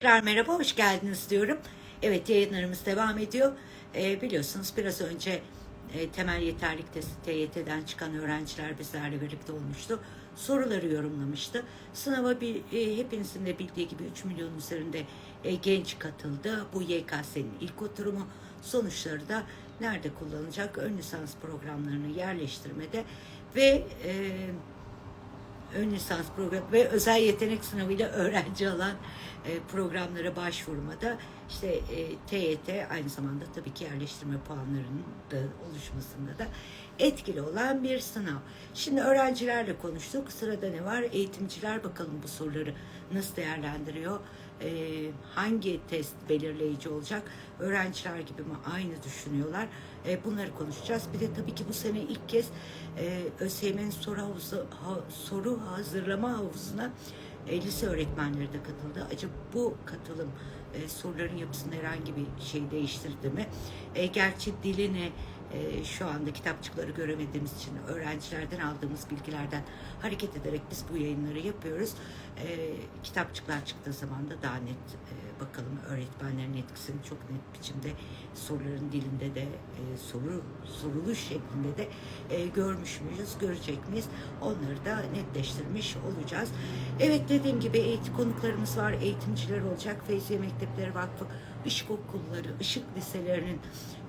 Tekrar merhaba, hoş geldiniz diyorum. Evet, yayınlarımız devam ediyor. Ee, biliyorsunuz biraz önce e, temel yeterlik testi TYT'den çıkan öğrenciler bizlerle birlikte olmuştu. Soruları yorumlamıştı. Sınava bir, e, hepinizin de bildiği gibi 3 milyon üzerinde e, genç katıldı. Bu YKS'nin ilk oturumu. Sonuçları da nerede kullanılacak? Ön lisans programlarını yerleştirmede ve e, ön lisans programı ve özel yetenek sınavıyla öğrenci alan e, programlara başvurmada işte e, TYT aynı zamanda tabii ki yerleştirme puanlarının da oluşmasında da etkili olan bir sınav. Şimdi öğrencilerle konuştuk. Sırada ne var? Eğitimciler bakalım bu soruları nasıl değerlendiriyor? E, hangi test belirleyici olacak? Öğrenciler gibi mi aynı düşünüyorlar? E, bunları konuşacağız. Bir de tabii ki bu sene ilk kez e, ÖSYM'nin soru, havuzu, ha- soru hazırlama havuzuna e, lise öğretmenleri de katıldı. Acaba bu katılım e, soruların yapısında herhangi bir şey değiştirdi mi? E, gerçi dilini e, şu anda kitapçıkları göremediğimiz için öğrencilerden aldığımız bilgilerden hareket ederek biz bu yayınları yapıyoruz. E, kitapçıklar çıktığı zaman da daha net e, bakalım öğretmenlerin etkisini çok net biçimde soruların dilinde de e, soru soruluş şeklinde de e, görmüş müyüz, görecek miyiz? Onları da netleştirmiş olacağız. Evet dediğim gibi eğitim konuklarımız var, eğitimciler olacak. Feyziye Mektepleri Vakfı Işık Okulları, Işık Liselerinin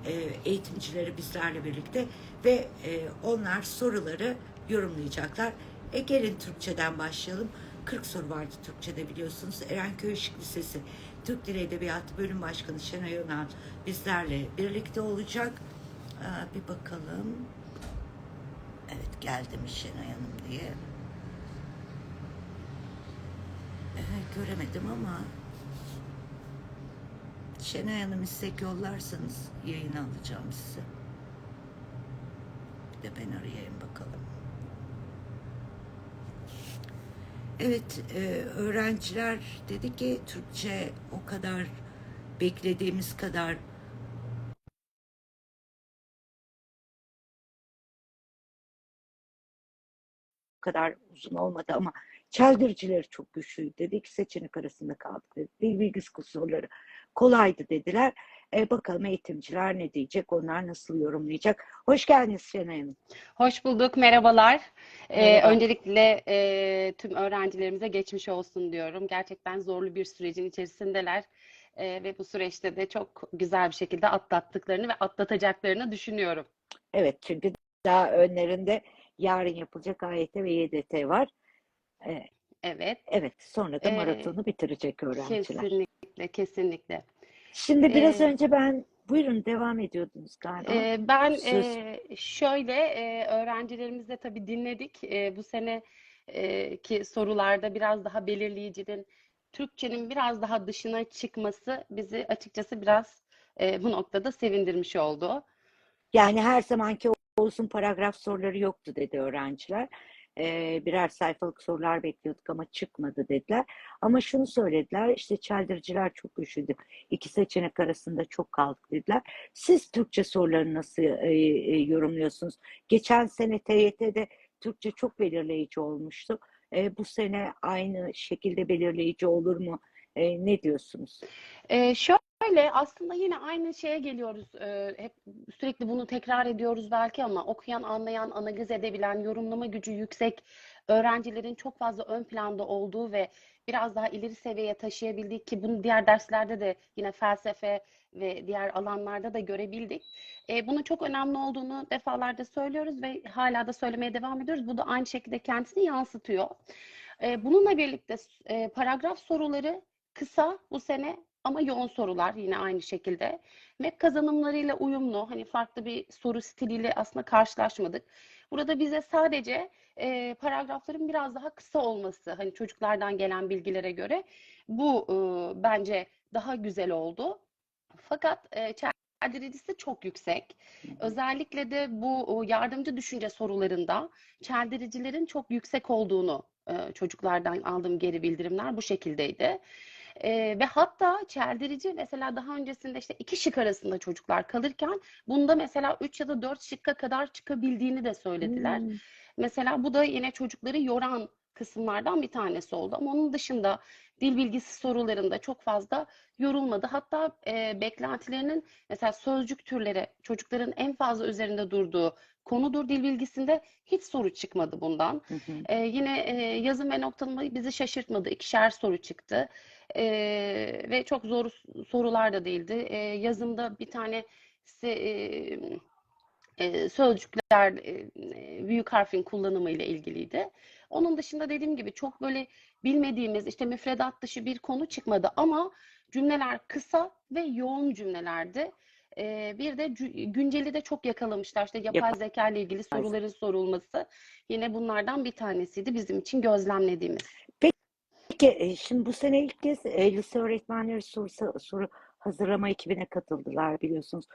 e, eğitimcileri bizlerle birlikte ve e, onlar soruları yorumlayacaklar. E gelin Türkçeden başlayalım. 40 soru vardı Türkçe'de biliyorsunuz. Erenköy Işık Lisesi Türk Dili Edebiyatı Bölüm Başkanı Şenay Önal bizlerle birlikte olacak. Aa, bir bakalım. Evet geldi mi Şenay Hanım diye. Evet, göremedim ama Şenay Hanım istek yollarsanız yayına alacağım sizi. Bir de ben arayayım bakalım. Evet, e, öğrenciler dedi ki Türkçe o kadar beklediğimiz kadar kadar uzun olmadı ama çeldiricileri çok güçlüydü dedi. İki seçenek arasında kaldık dedi. Dil bilgisi soruları kolaydı dediler. E, bakalım eğitimciler ne diyecek, onlar nasıl yorumlayacak. Hoş geldiniz Şenay Hanım. Hoş bulduk, merhabalar. Ee, Merhaba. öncelikle e, tüm öğrencilerimize geçmiş olsun diyorum. Gerçekten zorlu bir sürecin içerisindeler Ee, ve bu süreçte de çok güzel bir şekilde atlattıklarını ve atlatacaklarını düşünüyorum. Evet çünkü daha önlerinde yarın yapılacak AYT ve YDT var. E, Evet, evet sonra da Ee, maratonu bitirecek öğrenciler. kesinlikle, kesinlikle. Şimdi biraz Ee, önce ben buyurun devam ediyordunuz galiba. Ee, ben Söz. e, şöyle e, öğrencilerimizle tabii dinledik. E, bu sene e, ki sorularda biraz daha belirleyicinin Türkçenin biraz daha dışına çıkması bizi açıkçası biraz e, bu noktada sevindirmiş oldu. Yani her zamanki o uzun paragraf soruları yoktu dedi öğrenciler. Birer sayfalık sorular bekliyorduk ama çıkmadı dediler. Ama şunu söylediler işte çeldiriciler çok güçlüydü. İki seçenek arasında çok kaldık dediler. Siz Türkçe sorularını nasıl e, e, yorumluyorsunuz? Geçen sene TYT'de Türkçe çok belirleyici olmuştu. E, bu sene aynı şekilde belirleyici olur mu? E, ne diyorsunuz? Ee, şöyle aslında yine aynı şeye geliyoruz. Ee, hep sürekli bunu tekrar ediyoruz belki ama okuyan, anlayan, analiz edebilen, yorumlama gücü yüksek öğrencilerin çok fazla ön planda olduğu ve biraz daha ileri seviyeye taşıyabildik ki bunu diğer derslerde de yine felsefe ve diğer alanlarda da görebildik. Ee, bunun çok önemli olduğunu defalarca söylüyoruz ve hala da söylemeye devam ediyoruz. Bu da aynı şekilde kendisini yansıtıyor. Ee, bununla birlikte e, paragraf soruları kısa bu sene ama yoğun sorular yine aynı şekilde. MEP kazanımlarıyla uyumlu, hani farklı bir soru stiliyle aslında karşılaşmadık. Burada bize sadece e, paragrafların biraz daha kısa olması, hani çocuklardan gelen bilgilere göre bu e, bence daha güzel oldu. Fakat e, çeldiricisi çok yüksek. Özellikle de bu yardımcı düşünce sorularında çeldiricilerin çok yüksek olduğunu e, çocuklardan aldığım geri bildirimler bu şekildeydi. Ee, ve hatta çeldirici mesela daha öncesinde işte iki şık arasında çocuklar kalırken bunda mesela üç ya da dört şıkka kadar çıkabildiğini de söylediler. Hmm. Mesela bu da yine çocukları yoran kısımlardan bir tanesi oldu. Ama onun dışında dil bilgisi sorularında çok fazla yorulmadı. Hatta e, beklentilerinin mesela sözcük türleri çocukların en fazla üzerinde durduğu konudur dil bilgisinde hiç soru çıkmadı bundan. Hı hı. Ee, yine e, yazım ve noktalama bizi şaşırtmadı. İkişer soru çıktı. Ee, ve çok zor sorular da değildi. Ee, yazımda bir tane e, e, sözcükler e, e, büyük harfin kullanımı ile ilgiliydi. Onun dışında dediğim gibi çok böyle bilmediğimiz işte müfredat dışı bir konu çıkmadı ama cümleler kısa ve yoğun cümlelerdi. Ee, bir de günceli de çok yakalamışlar. İşte yapay Yapay- zeka ile ilgili soruların sorulması yine bunlardan bir tanesiydi bizim için gözlemlediğimiz. Peki e, şimdi bu sene ilk kez e, lise öğretmenleri soru, soru hazırlama ekibine katıldılar biliyorsunuz.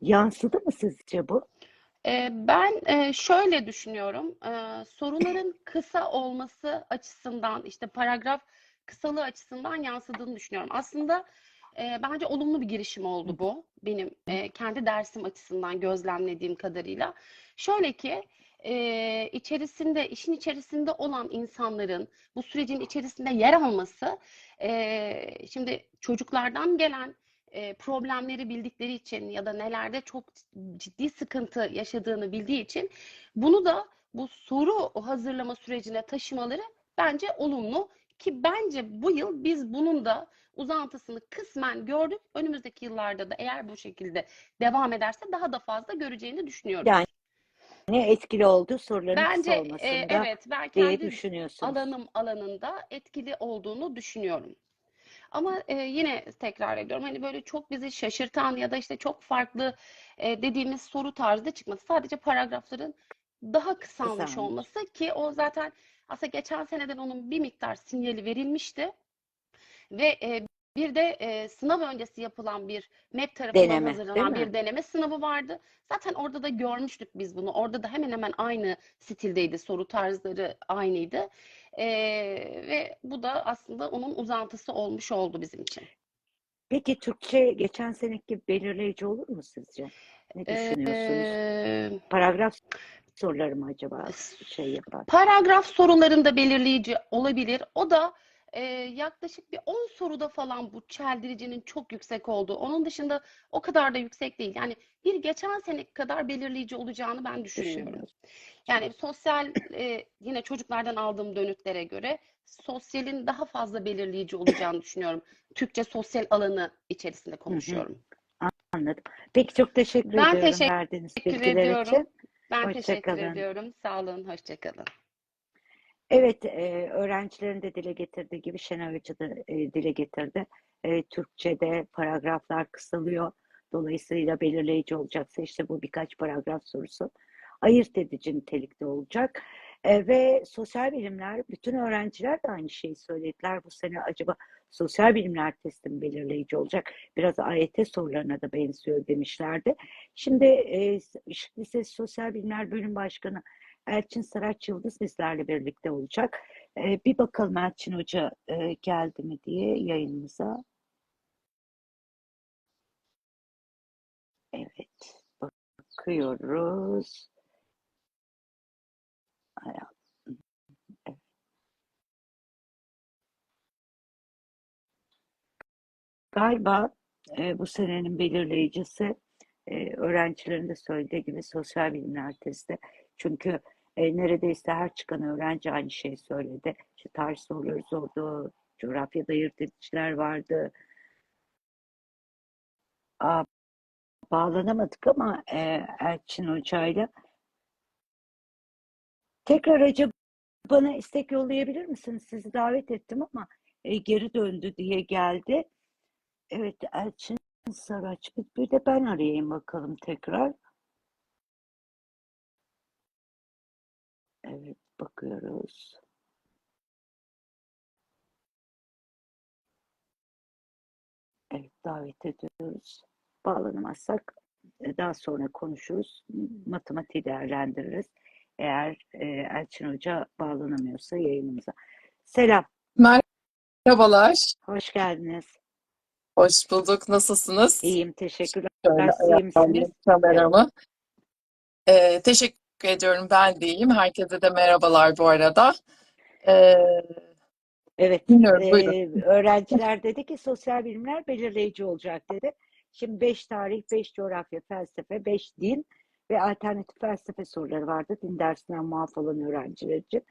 Yansıdı mı sizce bu? Ee, Ben e, şöyle düşünüyorum. Soruların kısa olması açısından işte paragraf kısalığı açısından yansıdığını düşünüyorum. Aslında e, bence olumlu bir girişim oldu bu. Benim e, kendi dersim açısından gözlemlediğim kadarıyla. Şöyle ki e, içerisinde işin içerisinde olan insanların bu sürecin içerisinde yer alması e, şimdi çocuklardan gelen e, problemleri bildikleri için ya da nelerde çok ciddi sıkıntı yaşadığını bildiği için bunu da bu soru hazırlama sürecine taşımaları bence olumlu ki bence bu yıl biz bunun da uzantısını kısmen gördük. Önümüzdeki yıllarda da eğer bu şekilde devam ederse daha da fazla göreceğini düşünüyorum. Yani ne etkili oldu soruların Bence e, olmasında evet ben diye kendi alanım alanında etkili olduğunu düşünüyorum. Ama e, yine tekrar ediyorum hani böyle çok bizi şaşırtan ya da işte çok farklı e, dediğimiz soru tarzı çıkmadı. Sadece paragrafların daha kısalmış Kısalmış. olması ki o zaten aslında geçen seneden onun bir miktar sinyali verilmişti. Ve e, bir de e, sınav öncesi yapılan bir MEP tarafından Deneme, hazırlanan değil mi? bir deneme sınavı vardı. Zaten orada da görmüştük biz bunu. Orada da hemen hemen aynı stildeydi. Soru tarzları aynıydı. E, ve bu da aslında onun uzantısı olmuş oldu bizim için. Peki Türkçe geçen seneki belirleyici olur mu sizce? Ne düşünüyorsunuz? E, Paragraf soruları mı acaba şey yapar? Paragraf sorularında belirleyici olabilir. O da e, yaklaşık bir 10 soruda falan bu çeldiricinin çok yüksek olduğu. Onun dışında o kadar da yüksek değil. Yani bir geçen sene kadar belirleyici olacağını ben. Düşünüyorsunuz. Yani sosyal e, yine çocuklardan aldığım dönütlere göre sosyalin daha fazla belirleyici olacağını düşünüyorum. Türkçe sosyal alanı içerisinde konuşuyorum. Anladım. Peki çok teşekkür Ben ediyorum teşekkür verdiğiniz Teşekkür bilgiler ediyorum. için. Ben Hoşça teşekkür kalın. ediyorum. Sağ olun, hoşça kalın. Evet, e, öğrencilerin de dile getirdiği gibi Şenay Hoca da e, dile getirdi. E, Türkçe'de paragraflar kısalıyor. Dolayısıyla belirleyici olacaksa işte bu birkaç paragraf sorusu ayırt edici nitelikte olacak. E, ve sosyal bilimler, bütün öğrenciler de aynı şeyi söylediler. Bu sene acaba sosyal bilimler testi mi belirleyici olacak? Biraz AYT sorularına da benziyor demişlerdi. Şimdi e, Işık Lisesi Sosyal Bilimler Bölüm Başkanı Elçin Saraç Yıldız bizlerle birlikte olacak. Ee, bir bakalım Elçin Hoca e, geldi mi diye yayınımıza. Evet, bakıyoruz. Hay Allah, evet. Galiba e, bu senenin belirleyicisi e, öğrencilerin de söylediği gibi sosyal bilimler testi. Çünkü e, neredeyse her çıkan öğrenci aynı şeyi söyledi. İşte tarih soruları sordu, coğrafyada ayırt ediciler vardı. Aa, bağlanamadık ama e, Elçin Hoca'yla. Tekrar acaba bana istek yollayabilir misiniz? Sizi davet ettim ama e, geri döndü diye geldi. Evet Elçin Saraç. Bir, bir de ben arayayım bakalım tekrar. Evet bakıyoruz. Evet davet ediyoruz. Bağlanamazsak e, daha sonra konuşuruz. Matematiği değerlendiririz. Eğer e, Elçin Hoca bağlanamıyorsa yayınımıza. Selam, Merhabalar, hoş geldiniz. hoş bulduk. Nasılsınız? İyiyim, teşekkürler. Şöyle Siz iyi misiniz? ayarlayayım kameramı. Ee, teşekkür ediyorum. Ben de iyiyim. Herkese de merhabalar bu arada. Ee, Evet, Dinliyorum, e, buyurun. öğrenciler dedi ki sosyal bilimler belirleyici olacak dedi. Şimdi 5 tarih, 5 coğrafya, felsefe, 5 din ve alternatif felsefe soruları vardı din dersinden muaf olan öğrenciler için.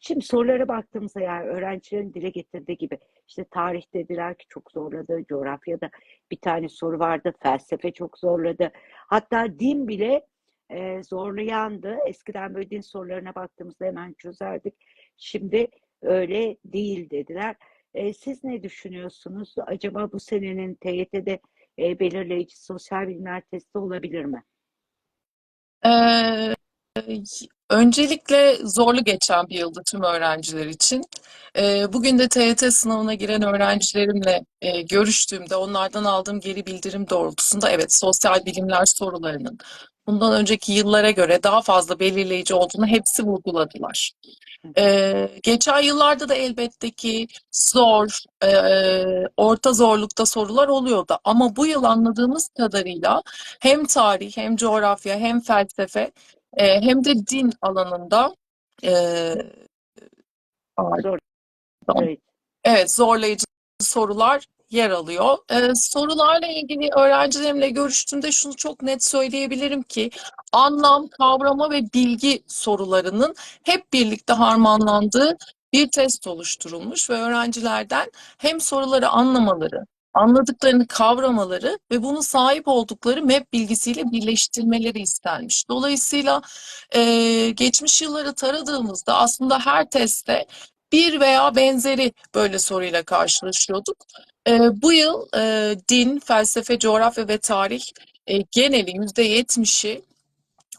Şimdi sorulara baktığımızda yani öğrencilerin dile getirdiği gibi işte tarih dediler ki çok zorladı, coğrafyada bir tane soru vardı, felsefe çok zorladı. Hatta din bile e, zorlayandı. Eskiden böyle din sorularına baktığımızda hemen çözerdik. Şimdi öyle değil dediler. E, siz ne düşünüyorsunuz? Acaba bu senenin TYT'de e, belirleyici sosyal bilimler testi olabilir mi? Ee, öncelikle zorlu geçen bir yıldı tüm öğrenciler için. Ee, bugün de TYT sınavına giren öğrencilerimle e, görüştüğümde onlardan aldığım geri bildirim doğrultusunda evet sosyal bilimler sorularının bundan önceki yıllara göre daha fazla belirleyici olduğunu hepsi vurguladılar. Ee, geçen yıllarda da elbette ki zor, e, orta zorlukta sorular oluyordu. Ama bu yıl anladığımız kadarıyla hem tarih, hem coğrafya, hem felsefe, e, hem de din alanında e, Zor. Evet, zorlayıcı sorular yer alıyor. Ee, sorularla ilgili öğrencilerimle görüştüğümde şunu çok net söyleyebilirim ki anlam, kavrama ve bilgi sorularının hep birlikte harmanlandığı bir test oluşturulmuş ve öğrencilerden hem soruları anlamaları, anladıklarını kavramaları ve bunu sahip oldukları MEP bilgisiyle birleştirmeleri istenmiş. Dolayısıyla e, geçmiş yılları taradığımızda aslında her testte bir veya benzeri böyle soruyla karşılaşıyorduk. E, bu yıl e, din, felsefe, coğrafya ve tarih e, geneli yüzde yetmişi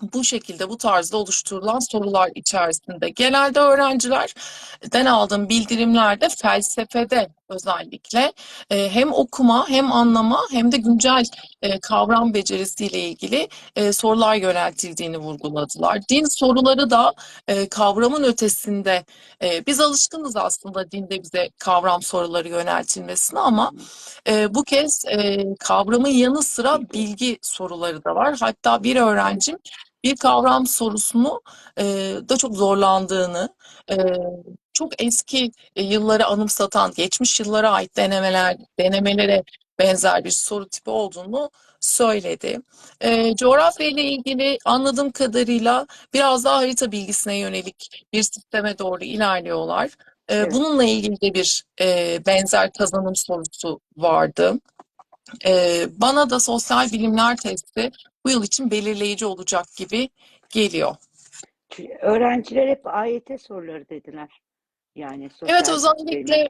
bu şekilde bu tarzda oluşturulan sorular içerisinde. Genelde öğrencilerden aldığım bildirimlerde felsefede özellikle e, hem okuma hem anlama hem de güncel e, kavram becerisiyle ilgili e, sorular yöneltildiğini vurguladılar. Din soruları da kavramın ötesinde biz alışkınız aslında dinde bize kavram soruları yöneltilmesine ama bu kez kavramın yanı sıra bilgi soruları da var. Hatta bir öğrencim bir kavram sorusunu da çok zorlandığını, çok eski e, yılları anımsatan, geçmiş yıllara ait denemeler, denemelere benzer bir soru tipi olduğunu söyledi. E, coğrafya ile ilgili anladığım kadarıyla biraz daha harita bilgisine yönelik bir sisteme doğru ilerliyorlar. E, Evet. bununla ilgili de bir e, benzer kazanım sorusu vardı. E, bana da sosyal bilimler testi bu yıl için belirleyici olacak gibi geliyor. Öğrenciler hep AYT soruları dediler. Yani sosyal Evet özellikle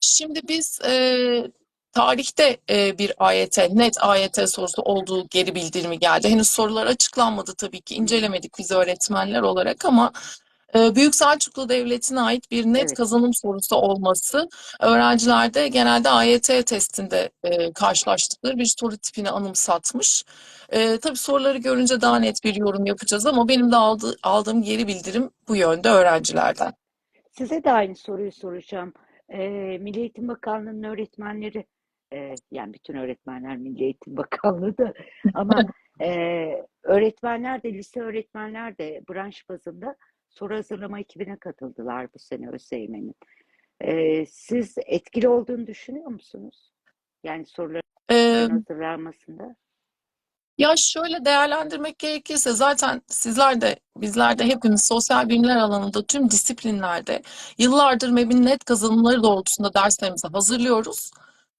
şimdi biz e, tarihte e, bir AYT, net AYT sorusu olduğu geri bildirimi geldi. Henüz sorular açıklanmadı tabii ki incelemedik biz öğretmenler olarak ama e, Büyük Selçuklu Devleti'ne ait bir net Evet. kazanım sorusu olması öğrencilerde genelde AYT testinde e, karşılaştıkları bir soru tipini anımsatmış. E, tabii soruları görünce daha net bir yorum yapacağız ama benim de aldı, aldığım geri bildirim bu yönde öğrencilerden. Size de aynı soruyu soracağım. Ee, Milli Eğitim Bakanlığı'nın öğretmenleri, e, yani bütün öğretmenler Milli Eğitim Bakanlığı da ama e, öğretmenler de, lise öğretmenler de branş bazında soru hazırlama ekibine katıldılar bu sene ÖSYM'nin. Ee, siz etkili olduğunu düşünüyor musunuz? Yani soruların E, hazırlanmasında. Ya şöyle değerlendirmek gerekirse zaten sizler de bizler de hepimiz sosyal bilimler alanında tüm disiplinlerde yıllardır MEB'in net kazanımları doğrultusunda derslerimizi hazırlıyoruz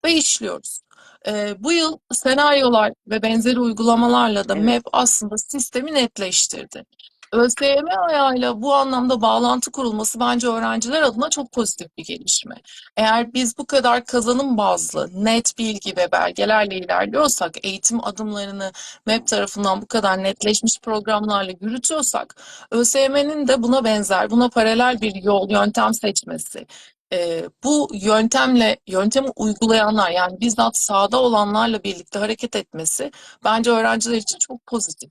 ve işliyoruz. Ee, bu yıl senaryolar ve benzeri uygulamalarla da. MEB aslında sistemi netleştirdi. ÖSYM ayağıyla bu anlamda bağlantı kurulması bence öğrenciler adına çok pozitif bir gelişme. Eğer biz bu kadar kazanım bazlı, net bilgi ve belgelerle ilerliyorsak, eğitim adımlarını MEB tarafından bu kadar netleşmiş programlarla yürütüyorsak, ÖSYM'nin de buna benzer, buna paralel bir yol, yöntem seçmesi, e, bu yöntemle, yöntemi uygulayanlar yani bizzat sahada olanlarla birlikte hareket etmesi bence öğrenciler için çok pozitif.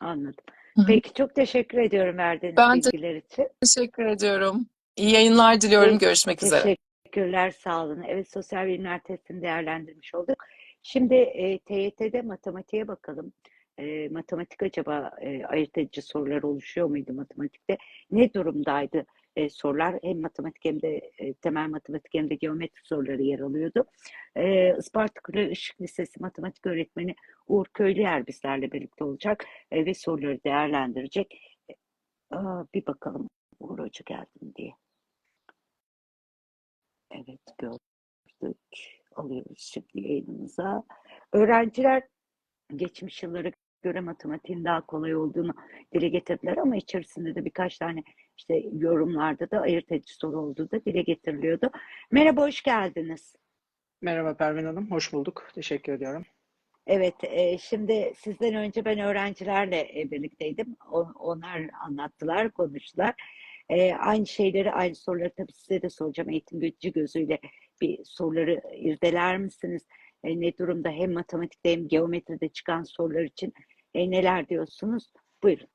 Anladım. Peki çok teşekkür ediyorum verdiğiniz Ben bilgiler için. Teşekkür ediyorum. İyi yayınlar diliyorum. Te- Görüşmek üzere. Teşekkürler, sağ olun. Evet, sosyal bilimler testini değerlendirmiş olduk. Şimdi e, TYT'de matematiğe bakalım. E, matematik acaba e, ayırt edici sorular oluşuyor muydu matematikte? Ne durumdaydı e, sorular hem matematik hem de e, temel matematik hem de geometri soruları yer alıyordu. E, Isparta Kule Işık Lisesi matematik öğretmeni Uğur Köylüyer bizlerle birlikte olacak e, ve soruları değerlendirecek. E, bir bakalım Uğur Hoca geldi diye. Evet gördük. Alıyoruz şimdi yayınımıza. Öğrenciler geçmiş yıllara göre matematiğin daha kolay olduğunu dile getirdiler ama içerisinde de birkaç tane işte yorumlarda da ayırt edici soru olduğu da dile getiriliyordu. Merhaba, hoş geldiniz. Merhaba Pervin Hanım, hoş bulduk. Teşekkür ediyorum. Evet, e, şimdi sizden önce ben öğrencilerle e, birlikteydim. O- onlar anlattılar, konuştular. E, aynı şeyleri, aynı soruları tabii size de soracağım. Eğitim gücü gözüyle bir soruları irdeler misiniz? E, ne durumda hem matematikte hem geometride çıkan sorular için e, neler diyorsunuz? Buyurun.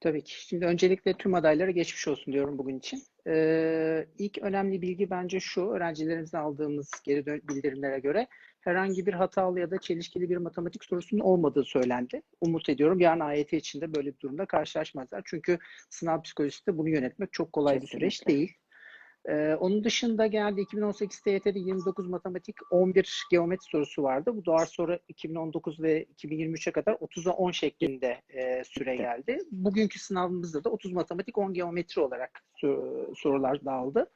Tabii ki. Şimdi öncelikle tüm adaylara geçmiş olsun diyorum bugün için. Ee, ilk önemli bilgi bence şu, öğrencilerimizden aldığımız geri bildirimlere göre herhangi bir hatalı ya da çelişkili bir matematik sorusunun olmadığı söylendi. Umut ediyorum yarın AYT içinde böyle bir durumda karşılaşmazlar. Çünkü sınav psikolojisinde bunu yönetmek çok kolay bir süreç Kesinlikle. değil. Ee, onun dışında genelde 2018 TYT'de 29 matematik, 11 geometri sorusu vardı. Bu daha sonra 2019 ve 2023'e kadar 30'a 10 şeklinde e, süre geldi. Bugünkü sınavımızda da 30 matematik, 10 geometri olarak so- sorular dağıldı.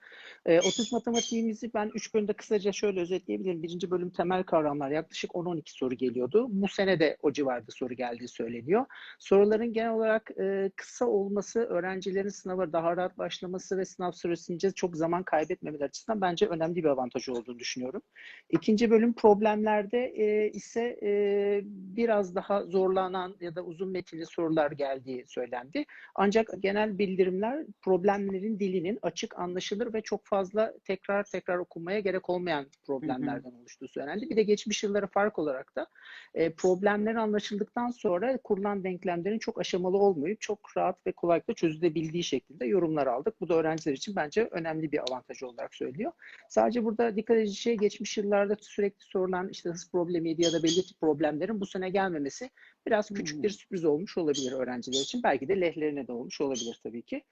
E, 30 matematiğimizi ben 3 bölümde kısaca şöyle özetleyebilirim. Birinci bölüm temel kavramlar yaklaşık 10-12 soru geliyordu. Bu sene de o civarda soru geldiği söyleniyor. Soruların genel olarak e, kısa olması, öğrencilerin sınava daha rahat başlaması ve sınav süresince çok zaman kaybetmemeleri açısından bence önemli bir avantajı olduğunu düşünüyorum. İkinci bölüm problemlerde e, ise e, biraz daha zorlanan ya da uzun metinli sorular geldiği söylendi. Ancak genel bildirimler problemlerin dilinin açık, anlaşılır ve çok fazla tekrar tekrar okunmaya gerek olmayan problemlerden oluştuğu söylendi. Bir de geçmiş yıllara fark olarak da e, problemler anlaşıldıktan sonra kurulan denklemlerin çok aşamalı olmayıp çok rahat ve kolaylıkla çözülebildiği şeklinde yorumlar aldık. Bu da öğrenciler için bence önemli bir avantaj olarak söylüyor. Sadece burada dikkat edici şey geçmiş yıllarda sürekli sorulan işte hız problemiydi ya da belli tip problemlerin bu sene gelmemesi biraz küçük bir sürpriz olmuş olabilir öğrenciler için. Belki de lehlerine de olmuş olabilir tabii ki.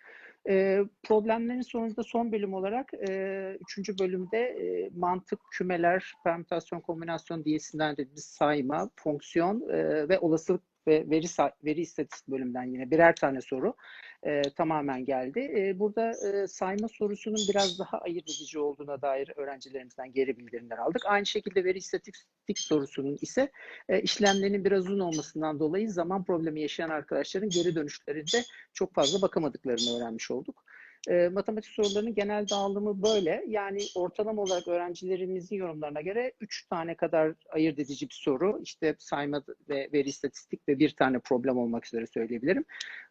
E, problemlerin sonunda son bölüm olarak e, üçüncü bölümde e, mantık, kümeler, permütasyon, kombinasyon diyesinden dediğimiz sayma, fonksiyon e, ve olasılık ve veri veri istatistik bölümünden yine birer tane soru e, tamamen geldi. E, burada e, sayma sorusunun biraz daha ayırt edici olduğuna dair öğrencilerimizden geri bildirimler aldık. Aynı şekilde veri istatistik sorusunun ise e, işlemlerinin biraz uzun olmasından dolayı zaman problemi yaşayan arkadaşların geri dönüşlerinde çok fazla bakamadıklarını öğrenmiş olduk. E, matematik sorularının genel dağılımı böyle. Yani ortalama olarak öğrencilerimizin yorumlarına göre 3 tane kadar ayırt edici bir soru. İşte sayma ve veri istatistik ve bir tane problem olmak üzere söyleyebilirim.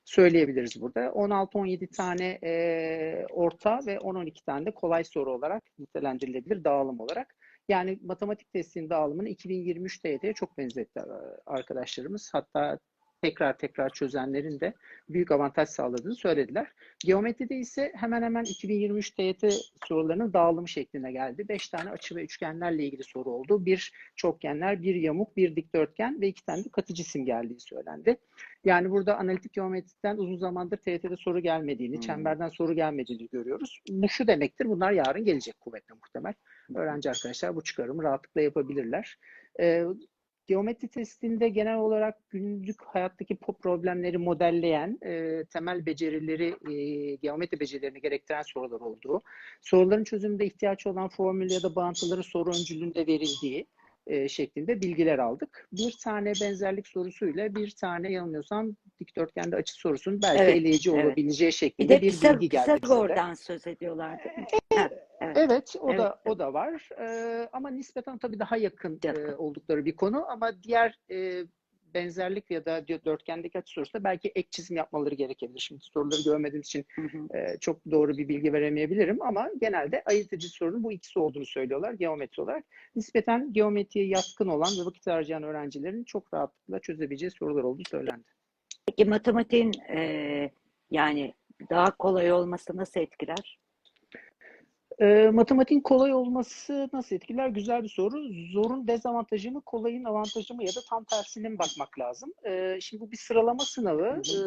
Söyleyebiliriz burada. 16-17 tane e, orta ve 10-12 tane de kolay soru olarak nitelendirilebilir dağılım olarak. Yani matematik testinin dağılımını 2023 TYT'ye çok benzetti e, arkadaşlarımız. Hatta tekrar tekrar çözenlerin de büyük avantaj sağladığını söylediler. Geometride ise hemen hemen 2023 TYT sorularının dağılımı şekline geldi. 5 tane açı ve üçgenlerle ilgili soru oldu. Bir çokgenler, bir yamuk, bir dikdörtgen ve iki tane de katı cisim geldiği söylendi. Yani burada analitik geometriden uzun zamandır TYT'de soru gelmediğini, Hmm. çemberden soru gelmediğini görüyoruz. Bu şu demektir, bunlar yarın gelecek kuvvetle muhtemel. Öğrenci arkadaşlar bu çıkarımı rahatlıkla yapabilirler. Ee, Geometri testinde genel olarak günlük hayattaki problemleri modelleyen, e, temel becerileri, e, geometri becerilerini gerektiren sorular olduğu, soruların çözümünde ihtiyaç olan formül ya da bağıntıları soru öncülüğünde verildiği e, şeklinde bilgiler aldık. Bir tane benzerlik sorusuyla bir tane yanılmıyorsam dikdörtgende açı sorusunun belki Evet, eleyici evet. olabileceği Bir şeklinde de bir Pisag- bilgi geldi bize. Pisagor'dan söz ediyorlar değil mi? Ha, evet. Evet, o Evet, da o da var. Ee, ama nispeten tabii daha yakın Yakın. e, oldukları bir konu. Ama diğer e, benzerlik ya da dörtgendeki açı sorusunda belki ek çizim yapmaları gerekebilir. Şimdi soruları görmediğim için e, çok doğru bir bilgi veremeyebilirim ama genelde ayırt edici sorunun bu ikisi olduğunu söylüyorlar geometri olarak. Nispeten geometriye yatkın olan ve vakit harcayan öğrencilerin çok rahatlıkla çözebileceği sorular olduğu söylendi. Peki matematiğin e, yani daha kolay olması nasıl etkiler? E, matematiğin kolay olması nasıl etkiler? Güzel bir soru. Zorun dezavantajı mı, kolayın avantajı mı ya da tam tersine mi bakmak lazım? E, şimdi bu bir sıralama sınavı. E,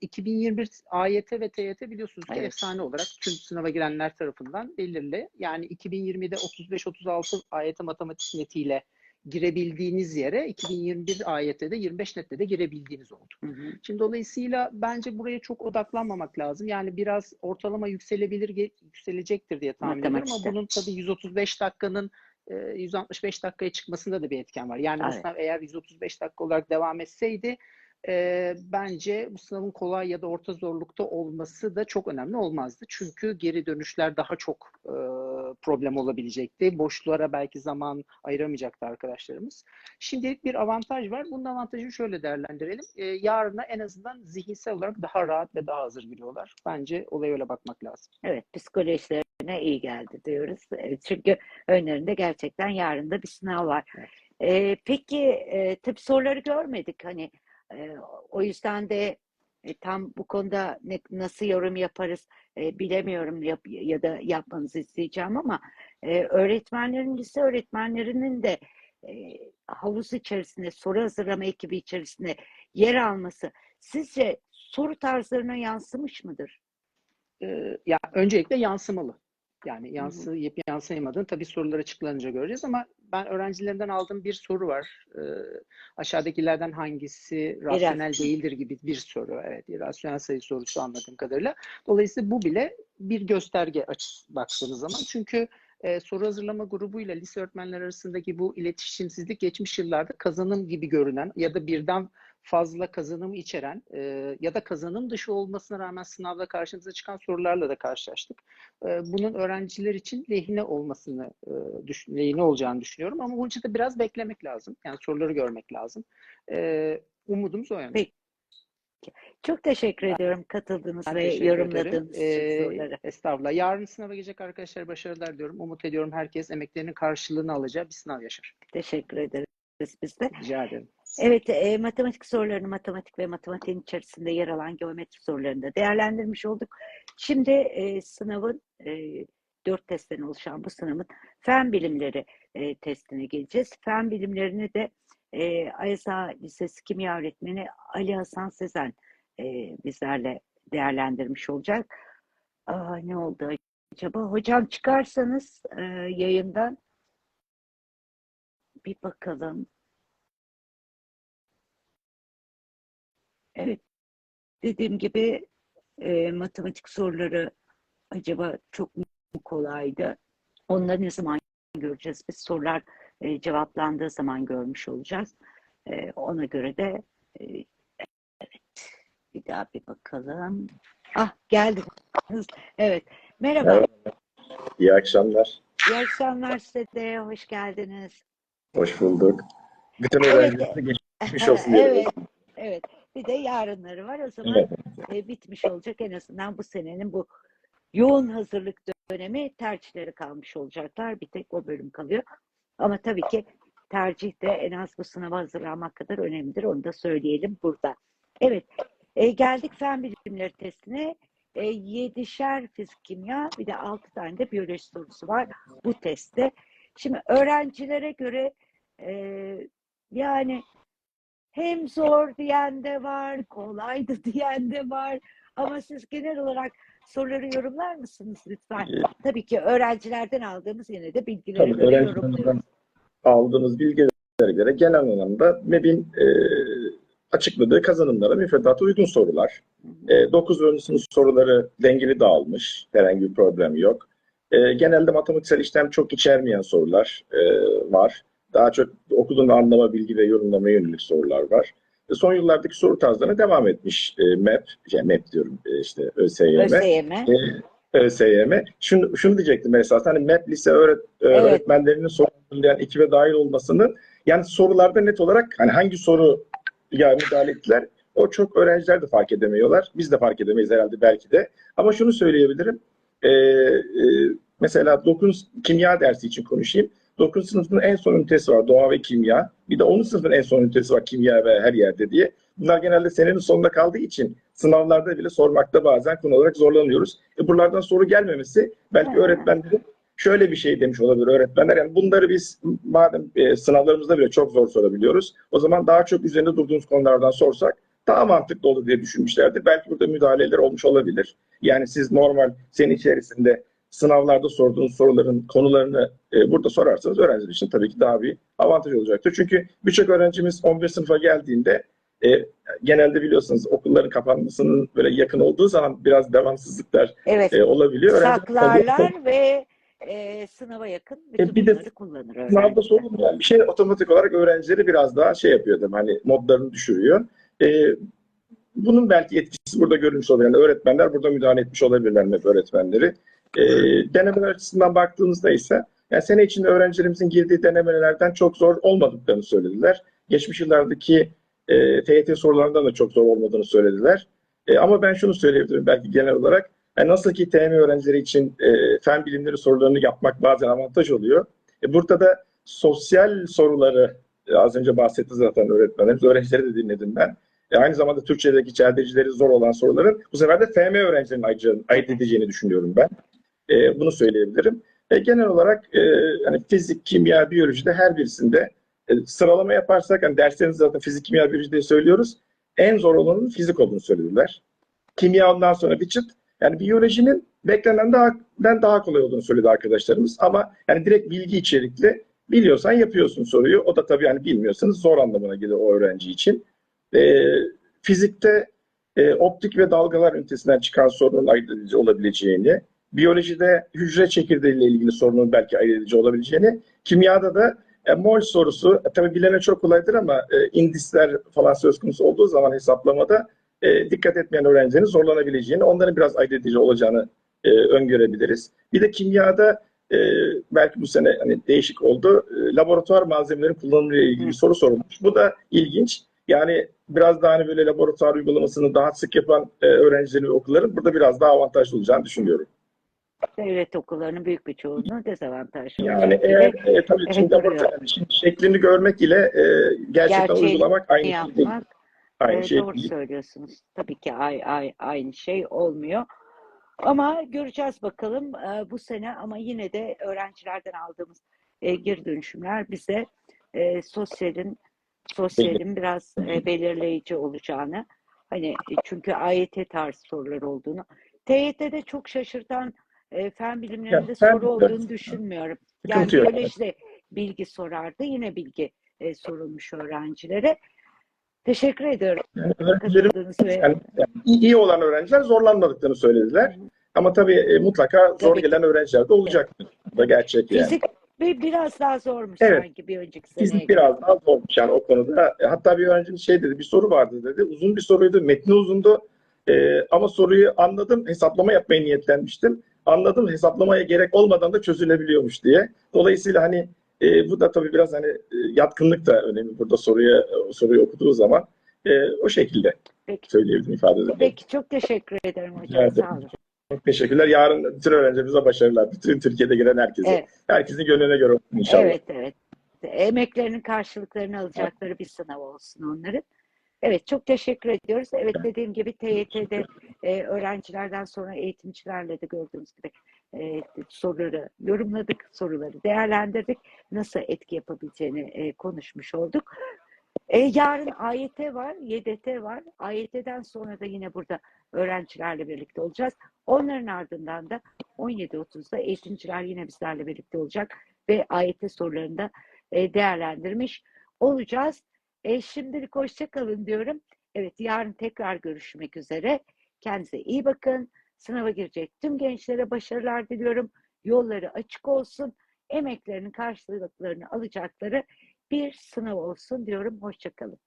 2021 AYT ve TYT biliyorsunuz ki Evet. efsane olarak tüm sınava girenler tarafından belirli. Yani 2020'de 35-36 AYT matematik netiyle girebildiğiniz yere 2021 AYT'de 25 nette de girebildiğiniz oldu. Hı hı. Şimdi dolayısıyla bence buraya çok odaklanmamak lazım. Yani biraz ortalama yükselebilir, yükselecektir diye tahmin ediyorum ama bunun tabii 135 dakikanın e, 165 dakikaya çıkmasında da bir etken var. Yani Evet. sınav eğer 135 dakika olarak devam etseydi e, bence bu sınavın kolay ya da orta zorlukta olması da çok önemli olmazdı. Çünkü geri dönüşler daha çok e, problem olabilecekti. Boşluğa belki zaman ayıramayacaktı arkadaşlarımız. Şimdilik bir avantaj var. Bunun avantajını şöyle değerlendirelim. Ee, yarına en azından zihinsel olarak daha rahat ve daha hazır giriyorlar. Bence olaya öyle bakmak lazım. Evet, psikolojilerine iyi geldi diyoruz. Evet, çünkü önlerinde gerçekten yarın da bir sınav var. Evet. Ee, peki, e, tabii soruları görmedik. Hani e, o yüzden de e, tam bu konuda ne, nasıl yorum yaparız e, bilemiyorum yap, ya da yapmanızı isteyeceğim ama e, öğretmenlerin, lise öğretmenlerinin de e, havuz içerisinde, soru hazırlama ekibi içerisinde yer alması sizce soru tarzlarına yansımış mıdır? Ee, ya öncelikle yansımalı. Yani yansıyıp yansıyamadığını tabii sorular açıklanınca göreceğiz ama ben öğrencilerimden aldığım bir soru var. Ee, aşağıdakilerden hangisi rasyonel değildir gibi bir soru. Evet, rasyonel sayı sorusu anladığım kadarıyla. Dolayısıyla bu bile bir gösterge açısı baktığınız zaman. Çünkü e, soru hazırlama grubuyla lise öğretmenler arasındaki bu iletişimsizlik geçmiş yıllarda kazanım gibi görünen ya da birden fazla kazanımı içeren e, ya da kazanım dışı olmasına rağmen sınavda karşımıza çıkan sorularla da karşılaştık. E, bunun öğrenciler için lehine olmasını e, düş- lehine olacağını düşünüyorum ama bunun için de biraz beklemek lazım. Yani soruları görmek lazım. E, umudumuz o yönde. Peki. Çok teşekkür ediyorum katıldığınız Ben ve yorumladığınız Ee, soruları. estağfurullah. Yarın sınava gelecek arkadaşlar başarılar diyorum. Umut ediyorum herkes emeklerinin karşılığını alacağı bir sınav yaşar. Teşekkür ederiz biz de. Rica ederim. Evet, e, matematik sorularını matematik ve matematiğin içerisinde yer alan geometri sorularını da değerlendirmiş olduk. Şimdi e, sınavın e, dört testten oluşan bu sınavın fen bilimleri e, testine geleceğiz. Fen bilimlerini de e, Ayasa Lisesi Kimya Öğretmeni Ali Hasan Sezen e, bizlerle değerlendirmiş olacak. Aa, ne oldu acaba? Hocam çıkarsanız e, yayından bir bakalım. Evet, dediğim gibi e, matematik soruları acaba çok mu kolaydı? Onları ne zaman göreceğiz? Biz sorular e, cevaplandığı zaman görmüş olacağız. E, ona göre de e, evet, bir daha bir bakalım. Ah geldi. Evet, merhaba. Merhaba. İyi akşamlar. İyi akşamlar size de. Hoş geldiniz. Hoş bulduk. Bütün Evet. öğrencilerimize geçmiş olsun diyelim. evet, evet. Bir de yarınları var. O zaman Evet. e, bitmiş olacak. En azından bu senenin bu yoğun hazırlık dönemi tercihleri kalmış olacaklar. Bir tek o bölüm kalıyor. Ama tabii ki tercih de en az bu sınava hazırlanmak kadar önemlidir. Onu da söyleyelim burada. Evet. e, geldik fen bilimleri testine. E, yedişer fizik kimya bir de altı tane de biyoloji sorusu var bu testte. Şimdi öğrencilere göre e, yani hem zor diyen de var, kolaydı diyen de var. Ama siz genel olarak soruları yorumlar mısınız lütfen? Ee, Tabii ki öğrencilerden aldığımız yine de bilgilere Tabii öğrencilerimizden yorumluyoruz. aldığımız bilgilere göre genel anlamda MEB'in e, açıkladığı kazanımlara müfredata uygun sorular. E, 9 ve 10. sınıf soruları dengeli dağılmış. Herhangi bir problem yok. E, genelde matematiksel işlem çok içermeyen sorular e, var. Daha çok okuduğun anlama, bilgi ve yorumlamaya yönelik sorular var. E, son yıllardaki soru tarzlarına devam etmiş e, MEP, şey MEP diyorum e, işte ÖSYM. ÖSYM. E, ÖSYM. Şunu, şunu diyecektim esas. Hani MEP lise öğret, e, Evet. öğretmenlerinin soru hazırlayan ekibe dahil olmasının yani sorularda net olarak hani hangi soru ya müdahale ettiler o çok öğrenciler de fark edemiyorlar. Biz de fark edemeyiz herhalde belki de. Ama şunu söyleyebilirim. E, e, mesela 9 kimya dersi için konuşayım. 9 sınıfın en son ünitesi var doğa ve kimya. Bir de 10. sınıfın en son ünitesi var kimya ve her yerde diye. Bunlar genelde senenin sonunda kaldığı için sınavlarda bile sormakta bazen konu olarak zorlanıyoruz. E buralardan soru gelmemesi belki Ha. öğretmenlerin şöyle bir şey demiş olabilir öğretmenler. Yani bunları biz madem e, sınavlarımızda bile çok zor sorabiliyoruz. O zaman daha çok üzerinde durduğumuz konulardan sorsak daha mantıklı olur diye düşünmüşlerdir. Belki burada müdahaleler olmuş olabilir. Yani siz normal senin içerisinde sınavlarda sorduğunuz soruların konularını e, burada sorarsanız öğrenciler için tabii ki daha bir avantaj olacaktır. Çünkü birçok öğrencimiz 11 sınıfa geldiğinde e, genelde biliyorsunuz okulların kapanmasının böyle yakın olduğu zaman biraz devamsızlıklar Evet. e, olabiliyor. Öğrenciler tabii- Saklarlar ve e, sınava yakın bütün bir de kullanır Sınavda sorulmayan bir şey otomatik olarak öğrencileri biraz daha şey yapıyor değil mi? Hani modlarını düşürüyor. Ee, bunun belki etkisi burada görülmüş olabilir. Yani öğretmenler burada müdahale etmiş olabilirler MEP öğretmenleri. Ee, denemeler açısından baktığımızda ise yani sene içinde öğrencilerimizin girdiği denemelerden çok zor olmadıklarını söylediler. Geçmiş yıllardaki e, TYT sorularından da çok zor olmadığını söylediler. E, ama ben şunu söyleyebilirim belki genel olarak. Yani nasıl ki TM öğrencileri için e, fen bilimleri sorularını yapmak bazen avantaj oluyor. E, burada da sosyal soruları e, az önce bahsetti zaten öğretmenlerimiz. Öğrencileri de dinledim ben. E, aynı zamanda Türkçedeki çeldecileri zor olan soruların bu sefer de FM öğrencilerin ayırt- ayırt edeceğini düşünüyorum ben. E, bunu söyleyebilirim. E, genel olarak e, hani fizik, kimya, biyolojide her birisinde e, sıralama yaparsak hani derslerimiz zaten fizik, kimya, biyolojide söylüyoruz. En zor olanın fizik olduğunu söylediler. Kimya ondan sonra bir çıt. Yani biyolojinin beklenen daha, ben daha kolay olduğunu söyledi arkadaşlarımız. Ama yani direkt bilgi içerikli biliyorsan yapıyorsun soruyu. O da tabii yani bilmiyorsanız zor anlamına gelir o öğrenci için. Ee, fizikte e, optik ve dalgalar ünitesinden çıkan sorunun edici olabileceğini, biyolojide hücre çekirdeğiyle ilgili sorunun belki ayırt edici olabileceğini, kimyada da e, mol sorusu e, tabii bilene çok kolaydır ama e, indisler falan söz konusu olduğu zaman hesaplamada e, dikkat etmeyen öğrencilerin zorlanabileceğini, onların biraz ayırt edici olacağını e, öngörebiliriz. Bir de kimyada e, belki bu sene hani değişik oldu. E, laboratuvar malzemelerin kullanımıyla ilgili bir soru sorulmuş. Bu da ilginç. Yani biraz daha hani böyle laboratuvar uygulamasını daha sık yapan e, öğrencilerin ve okulların burada biraz daha avantajlı olacağını düşünüyorum. Devlet okullarının büyük bir çoğunluğu dezavantajlı. Yani eğer e, tabii şimdi doğru. laboratuvar şimdi şeklini görmek ile e, gerçekten Gerçeği uygulamak aynı şey değil. yapmak Aynı e, şey doğru değil. söylüyorsunuz. Tabii ki ay, ay, aynı şey olmuyor. Ama göreceğiz bakalım e, bu sene ama yine de öğrencilerden aldığımız e, geri dönüşümler bize e, sosyalin sosyalin biraz e, belirleyici olacağını hani e, çünkü AYT tarzı sorular olduğunu TYT'de çok şaşırtan e, fen bilimlerinde Ya, fen soru olduğunu bilimleri- düşünmüyorum. Yani yok. biyolojide bilgi sorardı. Yine bilgi e, sorulmuş öğrencilere. Teşekkür ediyorum Yani öğrencilerim yani, yani iyi olan öğrenciler zorlanmadıklarını söylediler. Ama tabii e, mutlaka zor Tabii. gelen öğrenciler de olacaktır. Bu da gerçek yani. fizik bir- biraz daha zormuş Evet. sanki bir önceki seneye Fizik biraz daha zormuş yani o konuda. E, Hatta bir öğrencimiz şey dedi, bir soru vardı dedi. Uzun bir soruydu, metni uzundu. E, ama soruyu anladım, hesaplama yapmaya niyetlenmiştim. Anladım, hesaplamaya gerek olmadan da çözülebiliyormuş diye. Dolayısıyla hani e, bu da tabii biraz hani e, yatkınlık da önemli burada soruya soruyu okuduğu zaman. E, o şekilde Peki. söyleyebilirim, ifade edebilirim. Peki çok teşekkür ederim hocam. Ederim. Sağ olun. Çok teşekkürler. Yarın bütün öğrencilerimize başarılar. Bütün Türkiye'de giren herkese. Evet. Herkesin gönlüne göre olsun inşallah. Evet evet. Emeklerinin karşılıklarını alacakları bir sınav olsun onların. Evet çok teşekkür ediyoruz. Evet dediğim gibi TYT'de e, öğrencilerden sonra eğitimcilerle de gördüğümüz gibi e, soruları yorumladık, soruları değerlendirdik. Nasıl etki yapabileceğini e, konuşmuş olduk. E, yarın AYT var, YDT var. AYT'den sonra da yine burada öğrencilerle birlikte olacağız. Onların ardından da 17.30'da eğitimciler yine bizlerle birlikte olacak ve AYT sorularını da e, değerlendirmiş olacağız. E, şimdilik hoşça kalın diyorum. Evet yarın tekrar görüşmek üzere. Kendinize iyi bakın. Sınava girecek tüm gençlere başarılar diliyorum. Yolları açık olsun. Emeklerinin karşılıklarını alacakları bir sınav olsun diyorum. Hoşça kalın.